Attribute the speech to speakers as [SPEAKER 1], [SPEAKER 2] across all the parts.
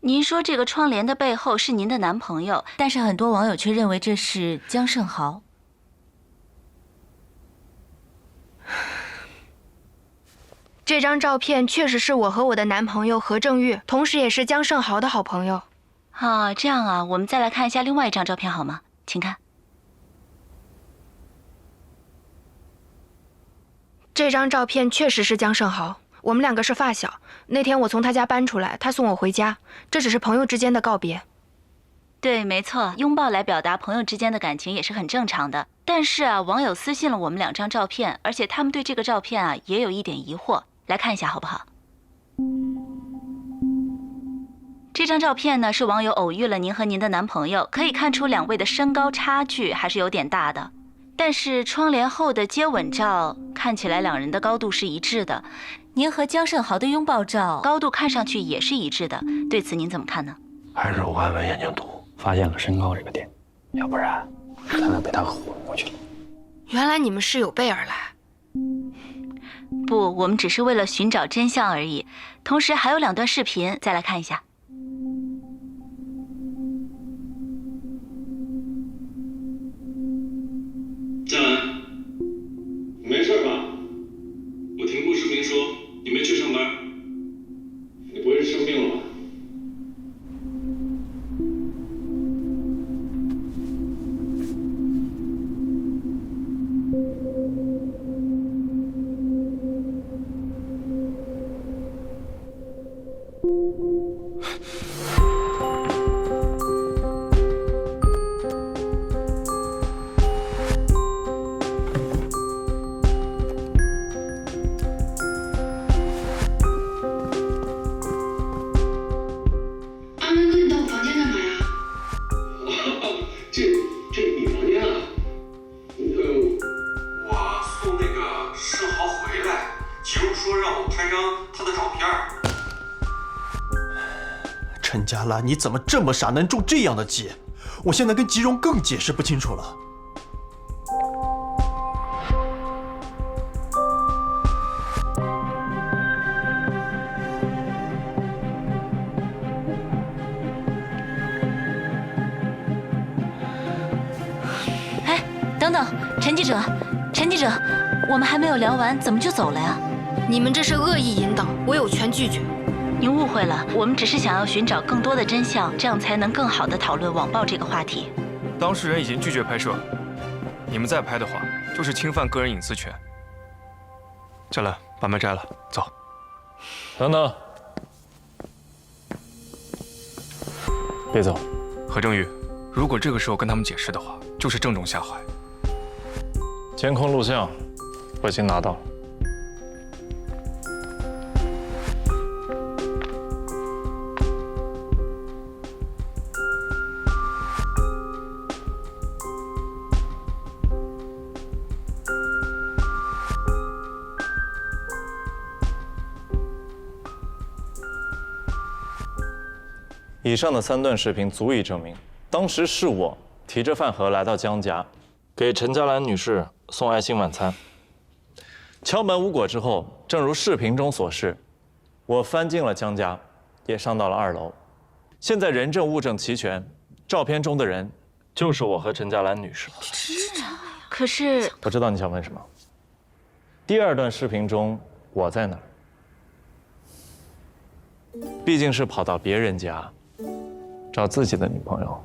[SPEAKER 1] 您说这个窗帘的背后是您的男朋友，但是很多网友却认为这是江胜豪。
[SPEAKER 2] 这张照片确实是我和我的男朋友何正玉，同时也是江胜豪的好朋友。
[SPEAKER 1] 啊，这样啊，我们再来看一下另外一张照片好吗？请看。
[SPEAKER 2] 这张照片确实是江胜豪，我们两个是发小。那天我从他家搬出来，他送我回家，这只是朋友之间的告别。
[SPEAKER 1] 对，没错，拥抱来表达朋友之间的感情也是很正常的。但是啊，网友私信了我们两张照片，而且他们对这个照片啊也有一点疑惑，来看一下好不好？这张照片呢是网友偶遇了您和您的男朋友，可以看出两位的身高差距还是有点大的。但是窗帘后的接吻照看起来两人的高度是一致的，您和江胜豪的拥抱照高度看上去也是一致的，对此您怎么看呢？
[SPEAKER 3] 还是我看完眼睛毒发现了身高这个点，要不然咱俩被他糊弄过去了。
[SPEAKER 2] 原来你们是有备而来。
[SPEAKER 1] 不，我们只是为了寻找真相而已。同时还有两段视频，再来看一下。
[SPEAKER 4] 你
[SPEAKER 5] 怎么这么傻，能中这样的计？我现在跟吉荣更解释不清楚了。
[SPEAKER 1] 哎，等等，陈记者，陈记者，我们还没有聊完，怎么就走了呀？
[SPEAKER 2] 你们这是恶意引导，我有权拒绝。
[SPEAKER 1] 您误会了，我们只是想要寻找更多的真相，这样才能更好的讨论网暴这个话题。
[SPEAKER 6] 当事人已经拒绝拍摄，你们再拍的话，就是侵犯个人隐私权。佳兰，把麦摘了，走。
[SPEAKER 3] 等等，别走。
[SPEAKER 6] 何正宇，如果这个时候跟他们解释的话，就是正中下怀。
[SPEAKER 3] 监控录像我已经拿到了。以上的三段视频足以证明，当时是我提着饭盒来到江家，给陈佳兰女士送爱心晚餐。敲门无果之后，正如视频中所示，我翻进了江家，也上到了二楼。现在人证物证齐全，照片中的人就是我和陈佳兰女士。
[SPEAKER 1] 可是
[SPEAKER 3] 我知道你想问什么。第二段视频中我在哪儿？毕竟是跑到别人家找自己的女朋友。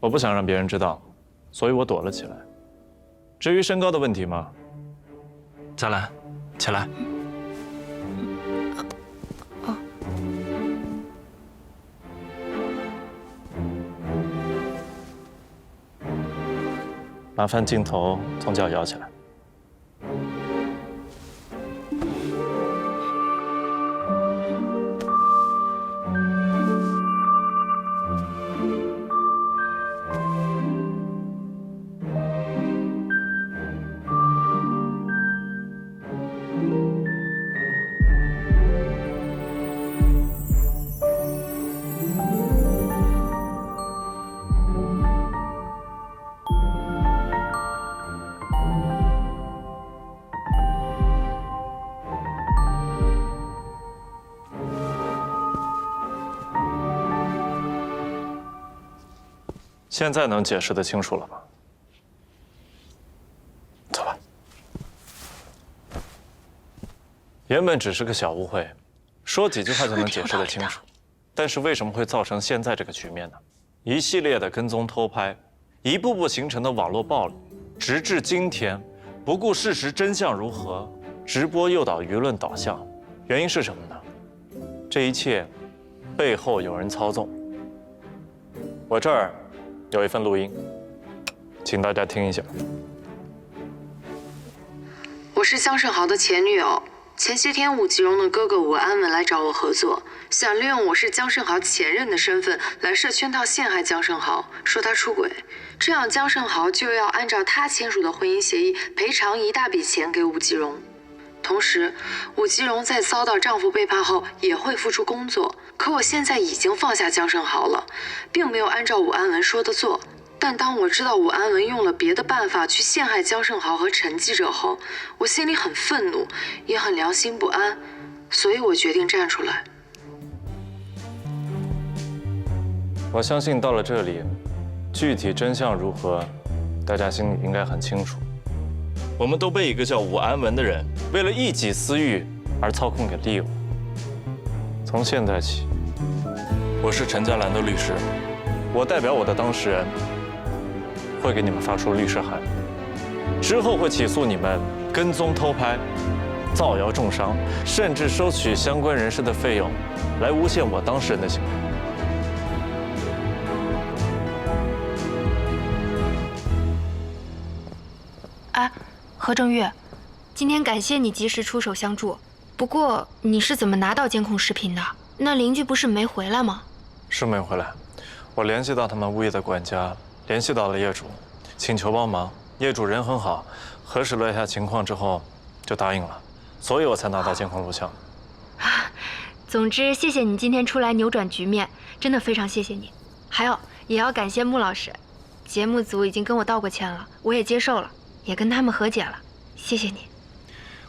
[SPEAKER 3] 我不想让别人知道，所以我躲了起来。至于身高的问题嘛，
[SPEAKER 6] 佳兰，起来。
[SPEAKER 3] 麻烦镜头从脚摇起来。现在能解释得清楚了吧？走吧。原本只是个小误会，说几句话就能解释得清楚，但是为什么会造成现在这个局面呢？一系列的跟踪偷拍，一步步形成的网络暴力，直至今天，不顾事实真相如何，直播诱导舆论导向，原因是什么呢？这一切背后有人操纵。我这儿有一份录音，请大家听一下。
[SPEAKER 7] 我是江胜豪的前女友。前些天，武吉荣的哥哥武安文来找我合作，想利用我是江胜豪前任的身份来设圈套陷害江胜豪，说他出轨，这样江胜豪就要按照他签署的婚姻协议赔偿一大笔钱给武吉荣。同时，武吉荣在遭到丈夫背叛后也会付出工作。可我现在已经放下江胜豪了，并没有按照武安文说的做。但当我知道武安文用了别的办法去陷害江胜豪和陈记者后，我心里很愤怒，也很良心不安，所以我决定站出来。
[SPEAKER 3] 我相信到了这里，具体真相如何，大家心里应该很清楚。我们都被一个叫武安文的人为了一己私欲而操控给利用。从现在起，我是陈嘉兰的律师，我代表我的当事人。会给你们发出律师函，之后会起诉你们跟踪偷拍、造谣重伤，甚至收取相关人士的费用，来诬陷我当事人的行为。
[SPEAKER 2] 哎，何正玉，今天感谢你及时出手相助。不过你是怎么拿到监控视频的？那邻居不是没回来吗？
[SPEAKER 3] 是没回来，我联系到他们物业的管家。联系到了业主，请求帮忙。业主人很好，核实了一下情况之后，就答应了，所以我才拿到监控录像。
[SPEAKER 2] 总之，谢谢你今天出来扭转局面，真的非常谢谢你。还有，也要感谢穆老师，节目组已经跟我道过歉了，我也接受了，也跟他们和解了。谢谢你。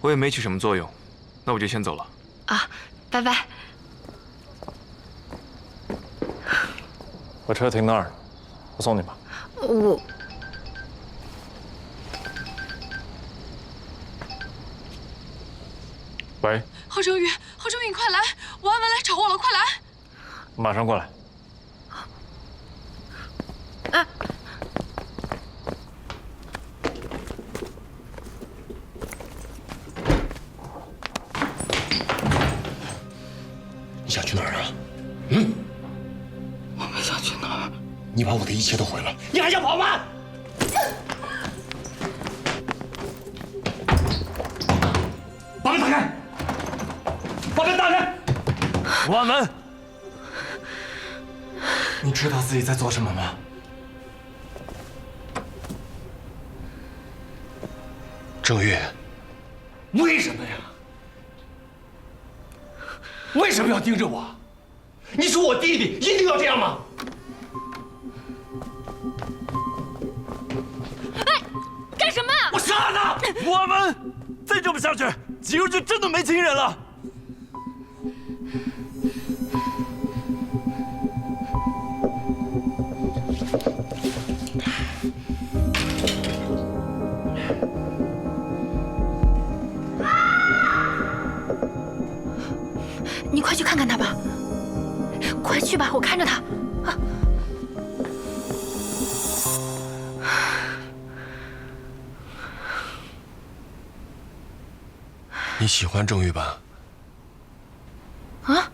[SPEAKER 6] 我也没起什么作用，那我就先走了。
[SPEAKER 2] 啊，拜拜。
[SPEAKER 3] 把车停那儿，我送你吧。
[SPEAKER 2] 我，
[SPEAKER 3] 喂，
[SPEAKER 8] 何正宇，何正宇，你快来！王安文来找我了，快来！
[SPEAKER 3] 马上过来。
[SPEAKER 2] 啊！
[SPEAKER 9] 你把我的一切都毁了，你还想跑吗？把门打开！把门打开！
[SPEAKER 3] 关门！
[SPEAKER 9] 你知道自己在做什么吗？郑月，为什么呀？为什么要盯着我？你是我弟弟，一定要这样吗？
[SPEAKER 3] 我们！再这么下去，吉如就真的没亲人了。
[SPEAKER 9] 喜欢郑玉吧？
[SPEAKER 2] 啊！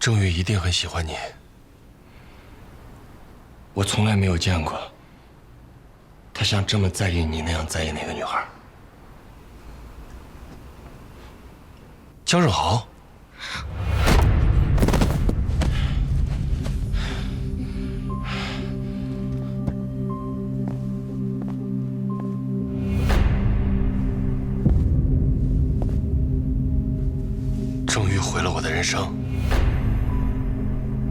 [SPEAKER 9] 郑玉一定很喜欢你。我从来没有见过他像这么在意你那样在意那个女孩。江胜豪。的人生，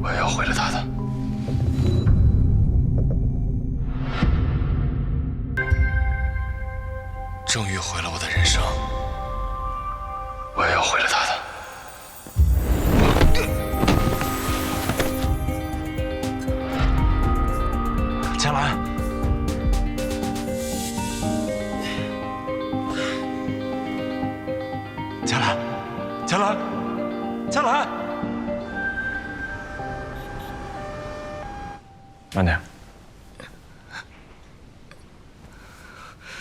[SPEAKER 9] 我也要毁了他的。终于毁了我的人生，我也要毁了他的。佳兰，佳兰，佳兰。
[SPEAKER 3] 慢点。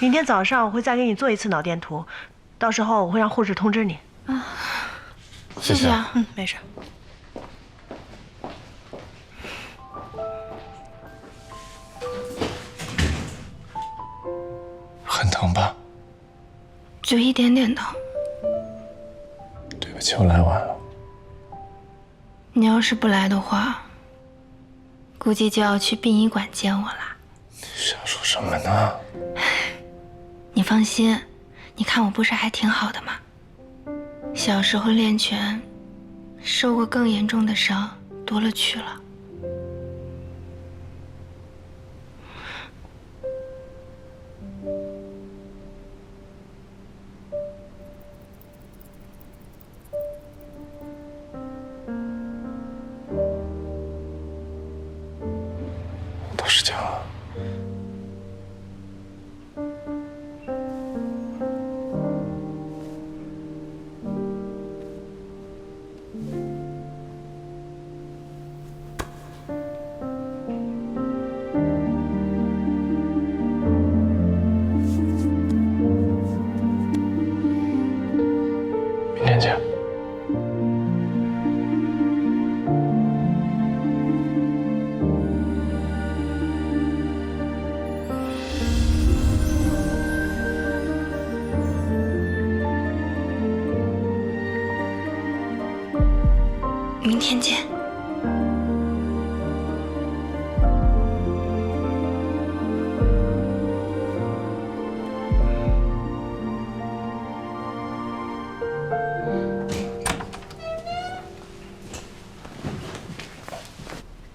[SPEAKER 10] 明天早上我会再给你做一次脑电图，到时候我会让护士通知你。
[SPEAKER 2] 啊，
[SPEAKER 3] 谢谢
[SPEAKER 2] 啊。
[SPEAKER 10] 嗯，没事。
[SPEAKER 9] 很疼吧？
[SPEAKER 2] 就一点点疼。
[SPEAKER 9] 对不起，我来晚了。
[SPEAKER 2] 你要是不来的话，估计就要去殡仪馆见我啦。
[SPEAKER 9] 你瞎说什么呢？
[SPEAKER 2] 你放心，你看我不是还挺好的吗？小时候练拳，受过更严重的伤多了去了。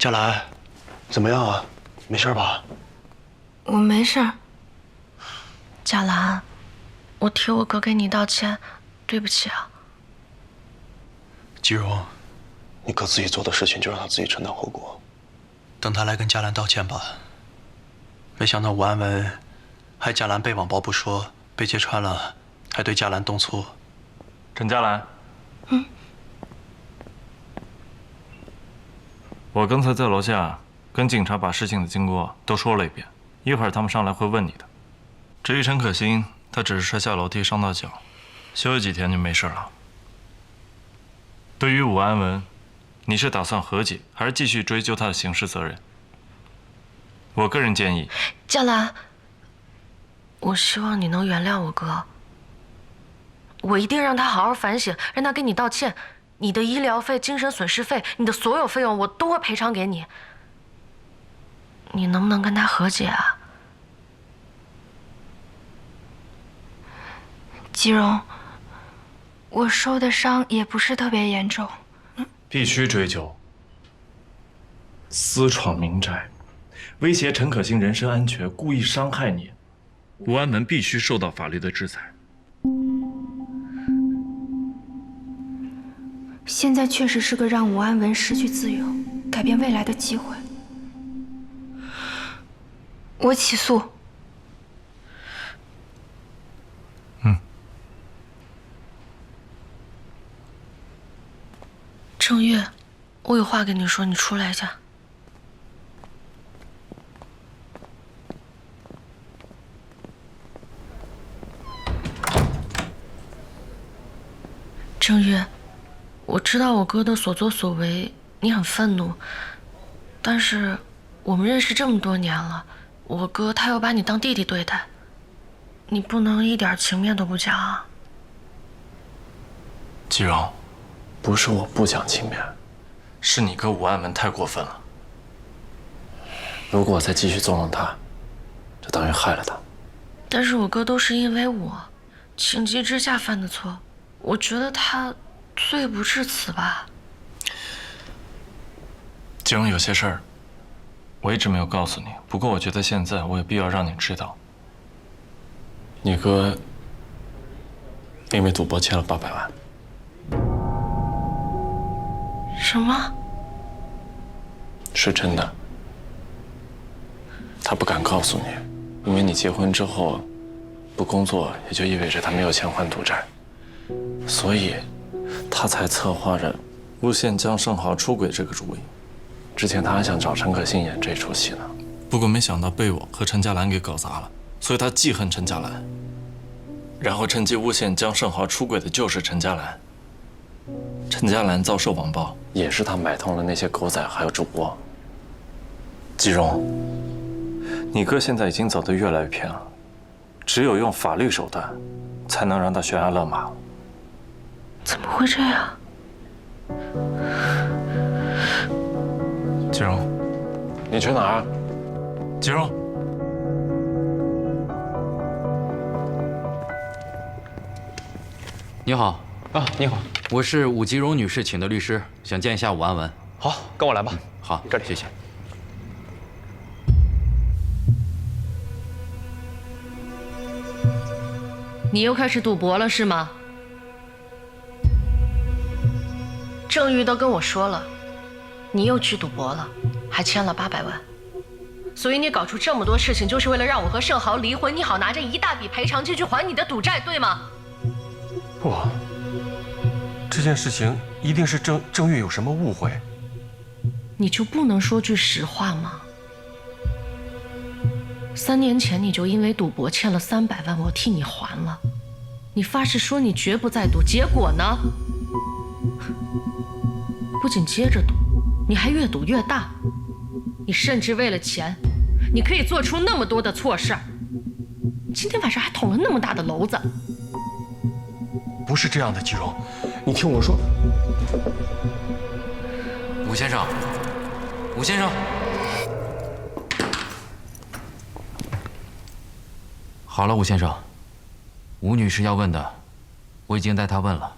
[SPEAKER 5] 佳兰，怎么样啊？没事吧？
[SPEAKER 2] 我没事儿。
[SPEAKER 8] 贾兰，我替我哥给你道歉，对不起啊。
[SPEAKER 5] 吉荣，你哥自己做的事情就让他自己承担后果，等他来跟佳兰道歉吧。没想到武安文害佳兰被网暴不说，被揭穿了，还对佳兰动粗。
[SPEAKER 3] 陈佳兰，
[SPEAKER 2] 嗯，
[SPEAKER 3] 我刚才在楼下跟警察把事情的经过都说了一遍，一会儿他们上来会问你的。至于陈可辛，他只是摔下楼梯伤到脚，休息几天就没事了。对于武安文，你是打算和解，还是继续追究他的刑事责任？我个人建议，
[SPEAKER 8] 佳兰，我希望你能原谅我哥。我一定让他好好反省，让他跟你道歉。你的医疗费、精神损失费，你的所有费用我都会赔偿给你。你能不能跟他和解啊？
[SPEAKER 2] 吉荣，我受的伤也不是特别严重。
[SPEAKER 3] 必须追究。私闯民宅，威胁陈可辛人身安全，故意伤害你，武安门必须受到法律的制裁。
[SPEAKER 2] 现在确实是个让武安文失去自由、改变未来的机会。我起诉。
[SPEAKER 8] 嗯郑月，我有话跟你说，你出来一下。郑月，我知道我哥的所作所为，你很愤怒。但是，我们认识这么多年了，我哥他又把你当弟弟对待，你不能一点情面都不讲啊！
[SPEAKER 3] 季荣，不是我不讲情面，是你哥武安门太过分了。如果我再继续纵容他，就等于害了他。
[SPEAKER 8] 但是我哥都是因为我情急之下犯的错，我觉得他罪不至此吧。
[SPEAKER 3] 季荣，有些事儿我一直没有告诉你，不过我觉得现在我有必要让你知道。你哥因为赌博欠了八百万。
[SPEAKER 8] 什么？
[SPEAKER 3] 是真的。他不敢告诉你，因为你结婚之后不工作，也就意味着他没有钱还赌债。所以，他才策划着诬陷江胜豪出轨这个主意。之前他还想找陈可辛演这出戏呢，不过没想到被我和陈嘉兰给搞砸了，所以他记恨陈嘉兰，然后趁机诬陷江胜豪出轨的就是陈嘉兰。陈嘉兰遭受网暴，也是他买通了那些狗仔还有主播。季荣，你哥现在已经走得越来越偏了，只有用法律手段，才能让他悬崖勒马。
[SPEAKER 8] 怎么会这样？
[SPEAKER 3] 吉荣，你去哪儿？吉荣，
[SPEAKER 11] 你好啊，你好，我是武吉荣女士请的律师，想见一下武安文。
[SPEAKER 5] 好，跟我来吧。
[SPEAKER 11] 好，这里谢谢。
[SPEAKER 8] 你又开始赌博了是吗？郑玉都跟我说了，你又去赌博了，还欠了八百万。所以你搞出这么多事情，就是为了让我和盛豪离婚，你好拿着一大笔赔偿金去还你的赌债，对吗？
[SPEAKER 9] 不，这件事情一定是郑郑玉有什么误会。
[SPEAKER 8] 你就不能说句实话吗？三年前你就因为赌博欠了三百万，我替你还了。你发誓说你绝不再赌，结果呢？不仅接着赌，你还越赌越大。你甚至为了钱，你可以做出那么多的错事儿。今天晚上还捅了那么大的娄子。
[SPEAKER 9] 不是这样的，季荣，你听我说。
[SPEAKER 11] 武先生，武先生。好了，吴先生，吴女士要问的，我已经带她问了。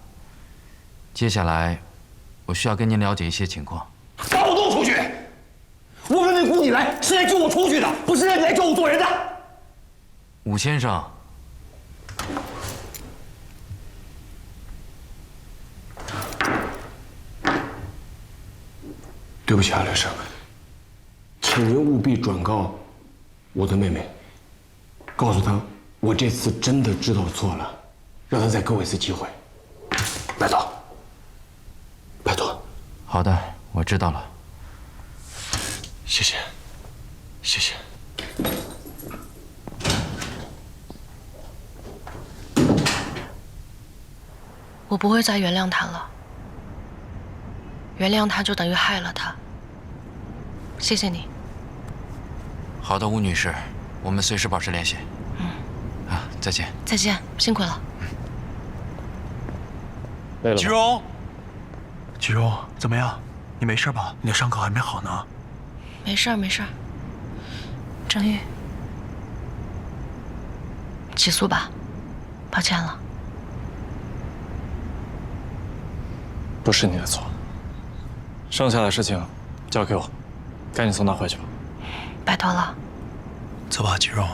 [SPEAKER 11] 接下来，我需要跟您了解一些情况。
[SPEAKER 9] 把我弄出去！我跟你雇你来是来救我出去的，不是让你来教我做人的。
[SPEAKER 11] 武先生，
[SPEAKER 9] 对不起啊，刘生，请您务必转告我的妹妹，告诉她我这次真的知道错了，让她再给我一次机会，拜托。
[SPEAKER 11] 好的，我知道了。
[SPEAKER 9] 谢谢，谢谢。
[SPEAKER 8] 我不会再原谅他了。原谅他就等于害了他。谢谢你。
[SPEAKER 11] 好的，吴女士，我们随时保持联系。
[SPEAKER 8] 嗯。
[SPEAKER 11] 啊，再见。
[SPEAKER 8] 再见，辛苦了。
[SPEAKER 3] 累了。
[SPEAKER 5] 吉荣，季荣，怎么样？你没事吧？你的伤口还没好呢。
[SPEAKER 8] 没事儿，没事儿。郑玉，起诉吧，抱歉了。
[SPEAKER 3] 不是你的错。剩下的事情交给我，赶紧送他回去吧。
[SPEAKER 8] 拜托了。
[SPEAKER 5] 走吧，季荣。